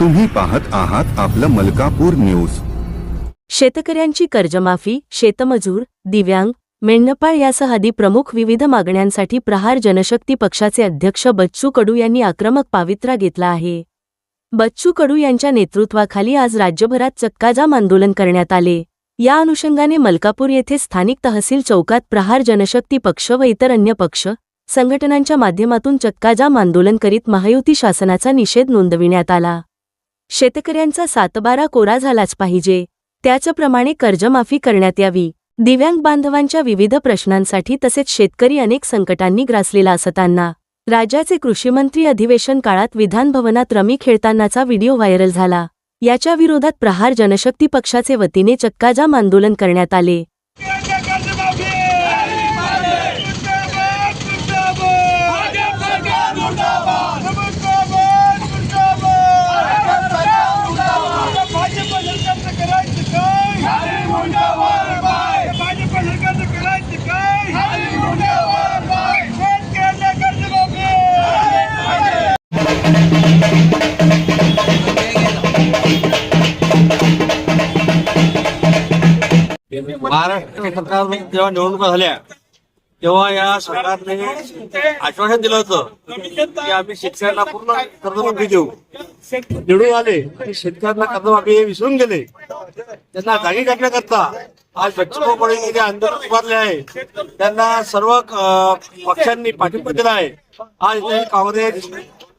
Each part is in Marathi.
तुम्ही पाहत आहात आपलं मलकापूर न्यूज. शेतकऱ्यांची कर्जमाफी शेतमजूर दिव्यांग मेंढपाळ यासह आदी प्रमुख विविध मागण्यांसाठी प्रहार जनशक्ती पक्षाचे अध्यक्ष बच्चू कडू यांनी आक्रमक पावित्रा घेतला आहे. बच्चू कडू यांच्या नेतृत्वाखाली आज राज्यभरात चक्काजाम आंदोलन करण्यात आले. या अनुषंगाने मलकापूर येथे स्थानिक तहसील चौकात प्रहार जनशक्ती पक्ष व इतर अन्य पक्ष संघटनांच्या माध्यमातून चक्काजाम आंदोलन करीत महायुती शासनाचा निषेध नोंदविण्यात आला. शेतकऱ्यांचा सातबारा कोरा झालाच पाहिजे. त्याचप्रमाणे कर्जमाफी करण्यात यावी. दिव्यांग बांधवांच्या विविध प्रश्नांसाठी तसेच शेतकरी अनेक संकटांनी ग्रासलेला असताना राज्याचे कृषीमंत्री अधिवेशन काळात विधानभवनात रमी खेळतानाचा व्हिडिओ व्हायरल झाला. याच्या विरोधात प्रहार जनशक्ती पक्षाचे वतीने चक्काजाम आंदोलन करण्यात आले. महाराष्ट्र सरकार जेव्हा निवडणुका झाल्या तेव्हा या सरकारने आश्वासन दिलं होतं की आम्ही शेतकऱ्यांना पूर्ण कर्जमाफी देऊ. निवडून आले शेतकऱ्यांना कर्जमाफी हे विसरून गेले. त्यांना जागी करण्याकरता आज कडू जे आंदोलन उभारले आहे त्यांना सर्व पक्षांनी पाठिंबा दिला आहे. आज काँग्रेस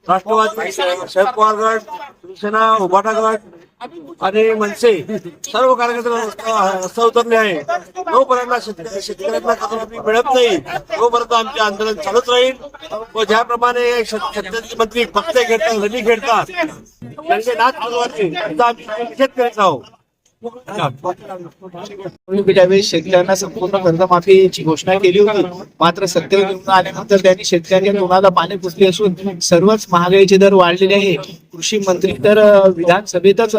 राष्ट्रवादी शरद पवार गट शिवसेना उभाटा गट आणि मनसे सर्व कार्यकर्ते उतरले आहे. जोपर्यंत शेतकऱ्यांना कर्जमाफी मिळत नाही तोपर्यंत आमचे आंदोलन चालूच राहील. व ज्याप्रमाणे शेतकरी मंत्री पक्ष खेळतात रमी खेळतात त्यांचे नाच चालवायचे आम्ही निषेध करीत आहोत. निवडणुकीच्या शेतकऱ्यांना संपूर्ण कर्जमाफीची घोषणा केली होती मात्र सत्तेवर निवडून आल्यानंतर त्यांनी शेतकऱ्यांच्या तोंडाला पाणी पुसले असून सर्वच महागाईचे दर वाढलेले आहे. कृषी मंत्री तर विधानसभेतच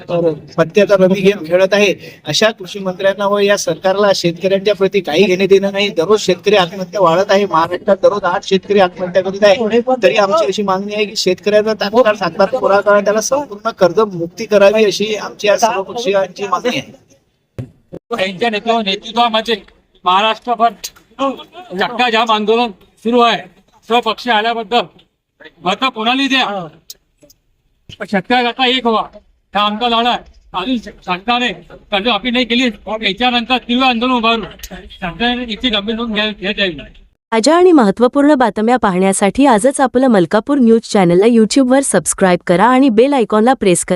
पत्त्याचा रमी गेम खेळत आहे. अशा कृषी मंत्र्यांना व या सरकारला शेतकऱ्यांच्या प्रती काही घेणे देणं नाही. दररोज शेतकरी आत्महत्या वाढत आहे. महाराष्ट्रात दररोज आठ शेतकरी आत्महत्या करीत आहे. तरी आमची अशी मागणी आहे की शेतकऱ्यांना तात्काळ सातबार पुरा करा. त्याला संपूर्ण कर्ज मुक्ती करावी अशी आमची या सर्व पक्षीयांची मागणी आहे. यांच्या नेतृत्व नेतृत्वामध्ये महाराष्ट्रभर चक्का जाम आंदोलन सुरू आहे. स्वपक्ष आल्याबद्दल मत कोणाला द्या? पण शेतकऱ्याकरता एक व्हा. त्या आमचा लढा आहे अजून सरकारने कर्ज अपील नाही केली. याच्यानंतर तीव्र आंदोलन उभारू सरकारने इथे गंभीर नोंद घेत आहे ताज्या आणि महत्त्वपूर्ण बातम्या पाहण्यासाठी आजच आपलं मलकापूर न्यूज चॅनलला यूट्यूबवर सबस्क्राईब करा आणि बेल आयकॉनला प्रेस करा.